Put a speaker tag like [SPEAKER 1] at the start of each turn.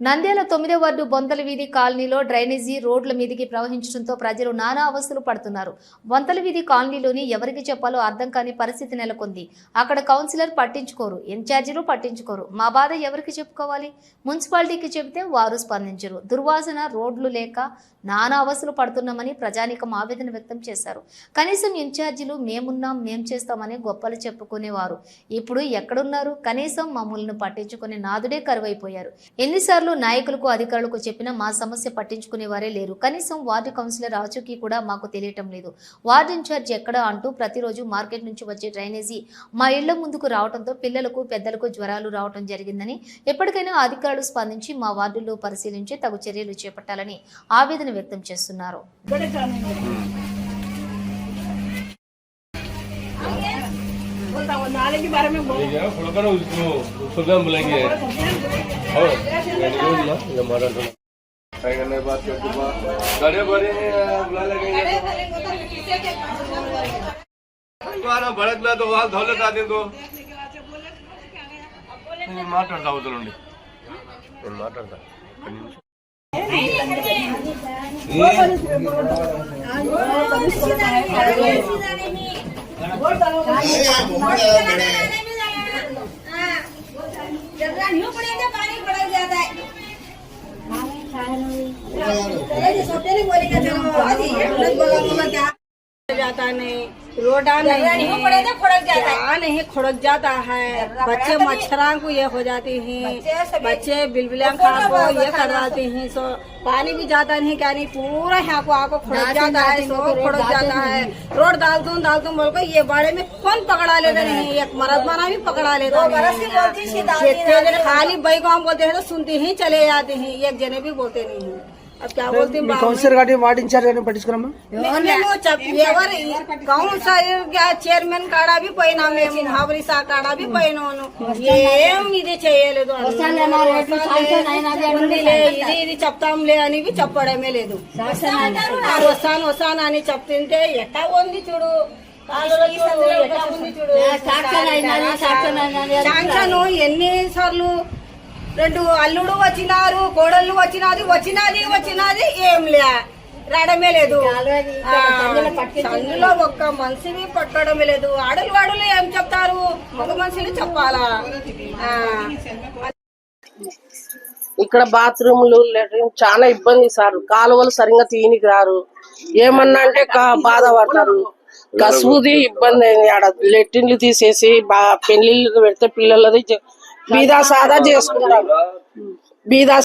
[SPEAKER 1] నంద్యాల తొమ్మిదో వార్డు బొంతల వీధి కాలనీలో డ్రైనేజీ రోడ్ల మీదికి ప్రవహించడంతో ప్రజలు నానా అవస్థలు పడుతున్నారు. బొంతల వీధి కాలనీలోని ఎవరికి చెప్పాలో అర్థం కాని పరిస్థితి నెలకొంది. అక్కడ కౌన్సిలర్ పట్టించుకోరు ఇన్ఛార్జీలు పట్టించుకోరు. మా బాధ ఎవరికి చెప్పుకోవాలి? మున్సిపాలిటీకి చెబితే వారు స్పందించరు. దుర్వాసన రోడ్లు లేక నానా అవస్థలు పడుతున్నామని ప్రజానికం ఆవేదన వ్యక్తం చేశారు. కనీసం ఇన్ఛార్జీలు మేమున్నాం మేం చేస్తామని గొప్పలు చెప్పుకునేవారు. ఇప్పుడు ఎక్కడున్నారు? కనీసం మమ్మల్ని పట్టించుకునే నాదుడే కరువైపోయారు. ఎన్నిసార్లు నాయకులకు అధికారులకు చెప్పినా మా సమస్య పట్టించుకునేవారే లేరు కనీసం వార్డు కౌన్సిలర్ ఆచూకీ కూడా మాకు తెలియటం లేదు వార్డు ఇన్ఛార్జ్ ఎక్కడ అంటూ ప్రతిరోజు మార్కెట్ నుంచి వచ్చే డ్రైనేజీ మా ఇళ్ల ముందుకు రావడంతో పిల్లలకు పెద్దలకు జ్వరాలు రావడం జరిగిందని ఎప్పటికైనా అధికారులు స్పందించి మా వార్డుల్లో పరిశీలించి తగు చర్యలు చేపట్టాలని ఆవేదన వ్యక్తం చేస్తున్నారు
[SPEAKER 2] ठीक है फुल करो उसको उसको भी हम बुलाएंगे हो गाड़ी हो ना ये हमारा तो ट्राई करने के बाद करके बाद गाड़ी भरे हैं बुला భరత్లో వాళ్ళు దౌలత్ ఆదిందో నేను మాట్లాడతా అవతలండి నేను మాట్లాడతా ఒక్క నిమిషం
[SPEAKER 3] न्यू पड़ेगा पानी पड़ जाता है सोते नहीं बोलेगा चलो आज ही बोला बोला क्या
[SPEAKER 4] जाता नहीं रोडा नहीं
[SPEAKER 3] खड़क जाता है।
[SPEAKER 4] नहीं खुड़क जाता है। बच्चे मच्छरों को ये हो जाते हैं।
[SPEAKER 3] बच्चे
[SPEAKER 4] बिलबिलियाँ खा को ये करवाते हैं। सो पानी भी जाता नहीं क्या नहीं पूरा यहाँ को आको खुड़क जाता है सो खुड़क जाता है। रोड डाल दूँ डाल दूँ बोल के ये बाड़े में कौन पकड़ा लेता नहीं एक मरद माना भी पकड़ा लेता
[SPEAKER 3] की
[SPEAKER 4] खाली बैग हम बोलते हैं तो सुनते ही चले जाते हैं एक जने भी बोलते नहीं हैं।
[SPEAKER 5] కౌన్సిలర్ గారి వార్డు ఇన్ఛార్జ్ గారిని
[SPEAKER 4] కౌన్సిలర్ చైర్మన్ కాడా పోయినా మేము హౌరిసా కాడా పోయినాను. ఏం ఇది చేయలేదు ఇది ఇది చెప్తాంలే అని చెప్పడమే లేదు. వస్తాను వస్తాను అని చెప్తుంటే ఎట్లా ఉంది చూడు? శాంక్షన్ ఎన్ని సార్లు రెండు అల్లుడు వచ్చినారు కోడళ్ళు వచ్చినది వచ్చినది వచ్చినది ఏం లే. రావడమే లేదు. ఆ, సందులో ఒక్క మనిషిని పట్టడమే లేదు. ఆడలు వాడులు ఏం చెప్తారు? మగ మనుషులు చెప్పాలా?
[SPEAKER 6] ఇక్కడ బాత్రూములు లెట్రిన్ చాలా ఇబ్బంది సార్. కాలువలు సరిగ్గా తీనికి రారు. ఏమన్నా అంటే బాధపడతారు కసువుది ఇబ్బంది అయింది ఆడ. లెట్రిన్లు తీసేసి బా పెళ్ళిళ్ళు పెడితే పిల్లలది బీదా సాదా చేసుకుంటారు. బీదా